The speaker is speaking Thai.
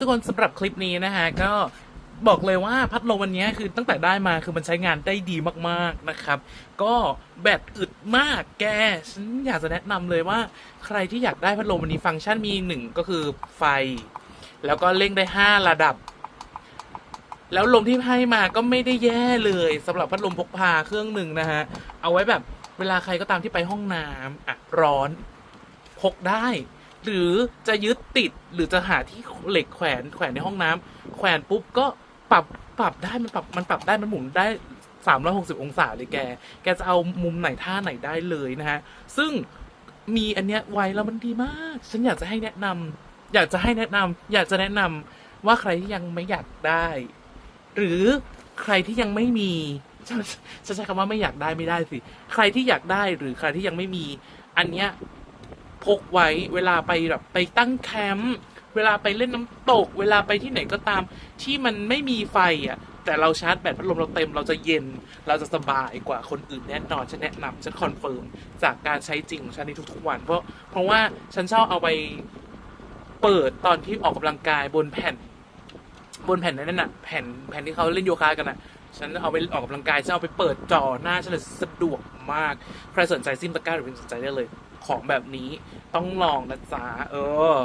ทุกคนสำหรับคลิปนี้นะฮะก็บอกเลยว่าพัดลมวันนี้คือตั้งแต่ได้มาคือมันใช้งานได้ดีมากๆนะครับ ก็แบตอึดมากแกฉันอยากจะแนะนำเลยว่าใครที่อยากได้พัดลมวันนี้ฟังก์ชันมีหนึ่งก็คือไฟ แล้วก็เร่งได้ห้าระดับ แล้วลมที่ให้มาก็ไม่ได้แย่เลยสำหรับพัดลมพกพาเครื่องหนึ่งนะฮะเอาไว้แบบเวลาใครก็ตามที่ไปห้องน้ำอะร้อนพกได้ หรือจะยึดติดหรือจะหาที่เหล็กแขวนแขวนในห้องน้ำแขวนปุ๊บก็ปรับปรับได้มันปรับมันปรับได้มันหมุนได้ 360 องศาเลยแก แกจะเอามุมไหนท่าไหนได้เลยนะฮะ ซึ่งมีอันเนี้ยไว้แล้วมันดีมาก ฉันอยากจะให้แนะนำอยากจะให้แนะนำอยากจะแนะนำว่าใครที่ยังไม่อยากได้ หรือใครที่ยังไม่มีฉันฉันใช้คำว่าไม่อยากได้ไม่ได้สิ ใครที่อยากได้หรือใครที่ยังไม่มี อันเนี้ย พกไว้เวลาไปแบบไปตั้งแคมป์เวลาไปเล่นน้ำตก เวลาไปที่ไหนก็ตาม ที่มันไม่มีไฟอะ แต่เราชาร์จแบตพัดลมเราเต็มเราจะเย็น เราจะสบายกว่าคนอื่นแน่นอนฉันแนะนำฉันคอนเฟิร์มจากการใช้จริงของฉันในทุกๆวัน เพราะเพราะว่าฉันชอบเอาไปเปิดตอนที่ออกกำลังกายบนแผ่น บนแผ่นนั้นน่ะ แผ่นแผ่นที่เขาเล่นโยคะกันน่ะ ฉันเอาไปออกกำลังกายฉันเอาไปเปิดจอหน้าฉันเลยสะดวกมาก ใครสนใจซิมตะก้าหรือเป็นสนใจได้เลย ของแบบนี้ต้องลองนะจ๊ะเออ